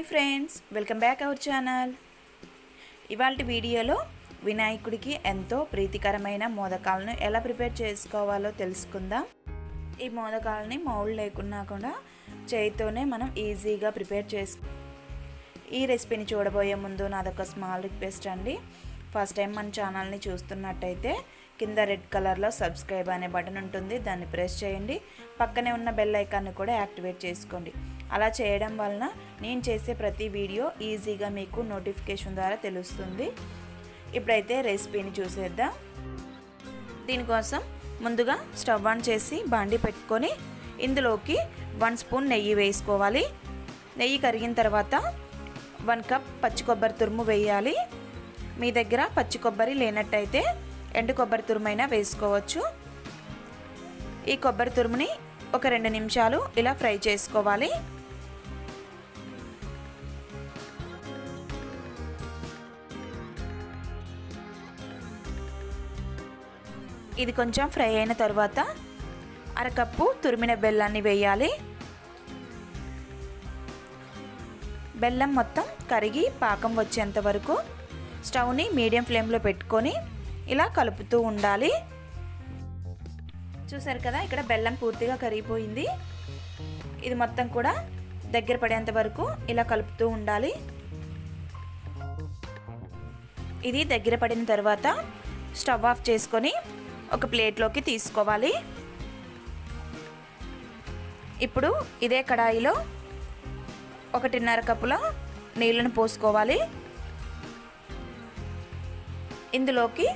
Hi friends welcome back our channel. ఇవాళ వీడియోలో వినాయకుడికి ఎంతో ప్రీతికరమైన మోదకాలను ఎలా ప్రిపేర్ చేసుకోవాలో తెలుసుకుందాం. ఈ మోదకాలని మౌళ్ళు లేకున్నా కూడా చేయితోనే మనం ఈజీగా ప్రిపేర్ చేసుకు ఈ రెసిపీని చూడబోయే ముందు నాదొక స్మాల్ రిక్వెస్ట్ అండి. ఫస్ట్ టైం మన ఛానల్ని చూస్తున్నట్టయితే కింద రెడ్ కలర్లో సబ్స్క్రైబ్ అనే బటన్ ఉంటుంది. దాన్ని ప్రెస్ చేయండి. పక్కనే ఉన్న బెల్ ఐకాన్ని కూడా యాక్టివేట్ చేసుకోండి. అలా చేయడం వలన నేను చేసే ప్రతి వీడియో ఈజీగా మీకు నోటిఫికేషన్ ద్వారా తెలుస్తుంది. ఇప్పుడైతే రెసిపీని చూసేద్దాం. దీనికోసం ముందుగా స్టవ్ ఆన్ చేసి బాండి పెట్టుకొని ఇందులోకి వన్ స్పూన్ నెయ్యి వేసుకోవాలి. నెయ్యి కరిగిన తర్వాత వన్ కప్ పచ్చి కొబ్బరి తురుము వేయాలి. మీ దగ్గర పచ్చి కొబ్బరి లేనట్టయితే ఎండు కొబ్బరి తురుమైనా వేసుకోవచ్చు. ఈ కొబ్బరి తురుముని ఒక రెండు నిమిషాలు ఇలా ఫ్రై చేసుకోవాలి. ఇది కొంచెం ఫ్రై అయిన తర్వాత అరకప్పు తురిమిన బెల్లాన్ని వేయాలి. బెల్లం మొత్తం కరిగి పాకం వచ్చేంత వరకు స్టవ్ని మీడియం ఫ్లేమ్లో పెట్టుకొని ఇలా కలుపుతూ ఉండాలి. చూసారు కదా ఇక్కడ బెల్లం పూర్తిగా కరిగిపోయింది. ఇది మొత్తం కూడా దగ్గర పడేంత వరకు ఇలా కలుపుతూ ఉండాలి. ఇది దగ్గర పడిన తర్వాత స్టవ్ ఆఫ్ చేసుకొని ఒక ప్లేట్లోకి తీసుకోవాలి. ఇప్పుడు ఇదే కడాయిలో ఒకటిన్నర కప్పుల నీళ్ళను పోసుకోవాలి. ఇందులోకి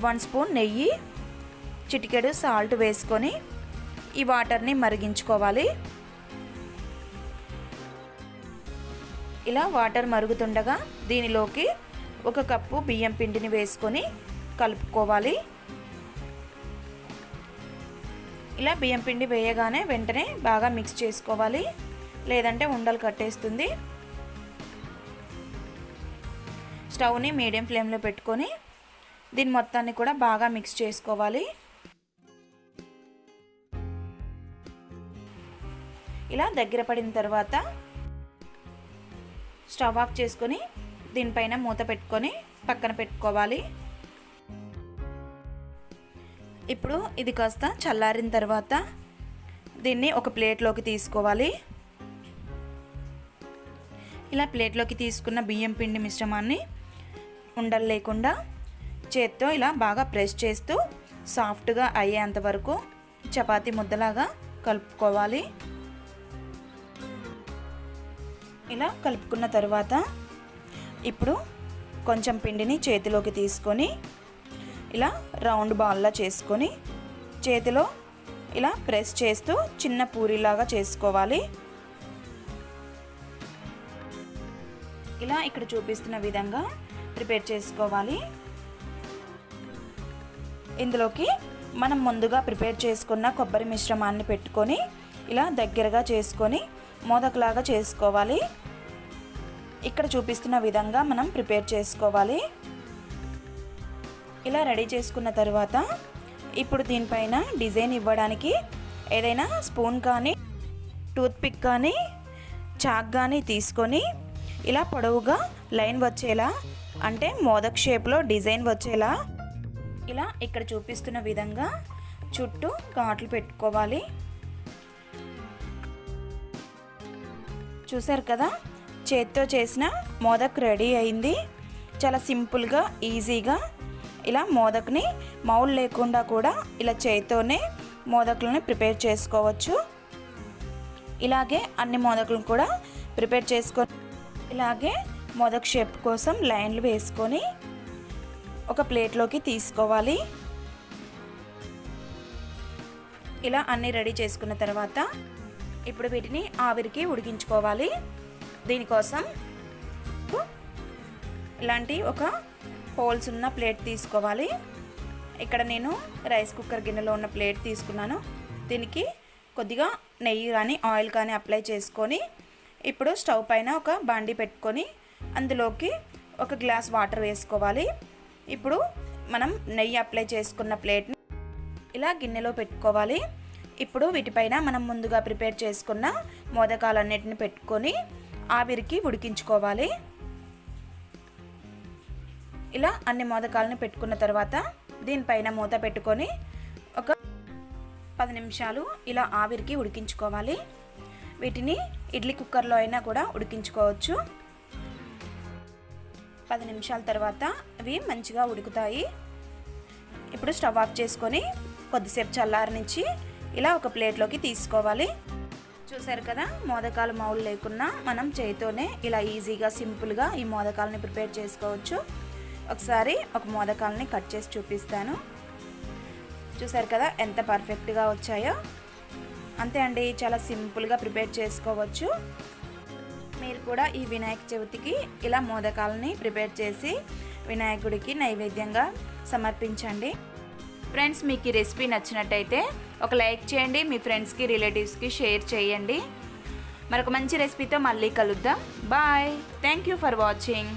వన్ స్పూన్ నెయ్యి చిటికెడు సాల్ట్ వేసుకొని ఈ వాటర్ని మరిగించుకోవాలి. ఇలా వాటర్ మరుగుతుండగా దీనిలోకి ఒక కప్పు బియ్యం పిండిని వేసుకొని కలుపుకోవాలి. ఇలా బియ్యం పిండి వేయగానే వెంటనే బాగా మిక్స్ చేసుకోవాలి. లేదంటే ఉండలు కట్టేస్తుంది. స్టవ్ని మీడియం ఫ్లేమ్లో పెట్టుకొని దీని మొత్తాన్ని కూడా బాగా మిక్స్ చేసుకోవాలి. ఇలా దగ్గర పడిన తర్వాత స్టవ్ ఆఫ్ చేసుకొని దీనిపైన మూత పెట్టుకొని పక్కన పెట్టుకోవాలి. ఇప్పుడు ఇది కాస్త చల్లారిన తర్వాత దీన్ని ఒక ప్లేట్లోకి తీసుకోవాలి. ఇలా ప్లేట్లోకి తీసుకున్న బియ్యం పిండి మిశ్రమాన్ని ఉండలు లేకుండా చేత్తో ఇలా బాగా ప్రెస్ చేస్తూ సాఫ్ట్గా అయ్యేంత వరకు చపాతి ముద్దలాగా కలుపుకోవాలి. ఇలా కలుపుకున్న తర్వాత ఇప్పుడు కొంచెం పిండిని చేతిలోకి తీసుకొని ఇలా రౌండ్ బాల్లా చేసుకొని చేతిలో ఇలా ప్రెస్ చేస్తూ చిన్న పూరిలాగా చేసుకోవాలి. ఇలా ఇక్కడ చూపిస్తున్న విధంగా ప్రిపేర్ చేసుకోవాలి. ఇందులోకి మనం ముందుగా ప్రిపేర్ చేసుకున్న కొబ్బరి మిశ్రమాన్ని పెట్టుకొని ఇలా దగ్గరగా చేసుకొని మోదకలాగా చేసుకోవాలి. ఇక్కడ చూపిస్తున్న విధంగా మనం ప్రిపేర్ చేసుకోవాలి. ఇలా రెడీ చేసుకున్న తర్వాత ఇప్పుడు దీనిపైన డిజైన్ ఇవ్వడానికి ఏదైనా స్పూన్ కానీ టూత్పిక్ కానీ చాక్ కానీ తీసుకొని ఇలా పొడవుగా లైన్ వచ్చేలా అంటే మోదక్ షేప్లో డిజైన్ వచ్చేలా ఇలా ఇక్కడ చూపిస్తున్న విధంగా చుట్టూ ఘాట్లు పెట్టుకోవాలి. చూసారు కదా? చేత్తో చేసిన మోదక్ రెడీ అయింది. చాలా సింపుల్గా ఈజీగా ఇలా మోదక్ని మౌల్ లేకుండా కూడా ఇలా చేతితోనే మోదకులను ప్రిపేర్ చేసుకోవచ్చు. ఇలాగే అన్ని మోదకులను కూడా ప్రిపేర్ చేసుకో ఇలాగే మోదక్ షేప్ కోసం లైన్లు వేసుకొని ఒక ప్లేట్లోకి తీసుకోవాలి. ఇలా అన్నీ రెడీ చేసుకున్న తర్వాత ఇప్పుడు వీటిని ఆవిరికి ఉడికించుకోవాలి. దీనికోసం ఇలాంటి ఒక హోల్స్ ఉన్న ప్లేట్ తీసుకోవాలి. ఇక్కడ నేను రైస్ కుక్కర్ గిన్నెలో ఉన్న ప్లేట్ తీసుకున్నాను. దీనికి కొద్దిగా నెయ్యి కానీ ఆయిల్ కానీ అప్లై చేసుకొని ఇప్పుడు స్టవ్ పైన ఒక బాండి పెట్టుకొని అందులోకి ఒక గ్లాస్ వాటర్ వేసుకోవాలి. ఇప్పుడు మనం నెయ్యి అప్లై చేసుకున్న ప్లేట్ని ఇలా గిన్నెలో పెట్టుకోవాలి. ఇప్పుడు వీటిపైన మనం ముందుగా ప్రిపేర్ చేసుకున్న మోదకాలన్నిటిని పెట్టుకొని ఆవిరికి ఉడికించుకోవాలి. ఇలా అన్ని మోదకాలను పెట్టుకున్న తర్వాత దీనిపైన మూత పెట్టుకొని ఒక పది నిమిషాలు ఇలా ఆవిరికి ఉడికించుకోవాలి. వీటిని ఇడ్లీ కుక్కర్లో అయినా కూడా ఉడికించుకోవచ్చు. పది నిమిషాల తర్వాత ఇవి మంచిగా ఉడుకుతాయి. ఇప్పుడు స్టవ్ ఆఫ్ చేసుకొని కొద్దిసేపు చల్లారనిచ్చి ఇలా ఒక ప్లేట్లోకి తీసుకోవాలి. చూసారు కదా మోదకాలు మౌలు లేకున్నా మనం చేతితోనే ఇలా ఈజీగా సింపుల్గా ఈ మోదకాలని ప్రిపేర్ చేసుకోవచ్చు. ఒకసారి ఒక మోదకాలని కట్ చేసి చూపిస్తాను. చూసారు కదా ఎంత పర్ఫెక్ట్గా వచ్చాయో. అంతే అండి చాలా సింపుల్గా ప్రిపేర్ చేసుకోవచ్చు. మీరు కూడా ఈ వినాయక చవితికి ఇలా మోదకాలని ప్రిపేర్ చేసి వినాయకుడికి నైవేద్యంగా సమర్పించండి. ఫ్రెండ్స్ మీకు ఈ రెసిపీ నచ్చినట్టయితే ఒక లైక్ చేయండి మీ ఫ్రెండ్స్కి రిలేటివ్స్కి షేర్ చేయండి. మరొక మంచి రెసిపీతో మళ్ళీ కలుద్దాం. Bye. Thank you for watching.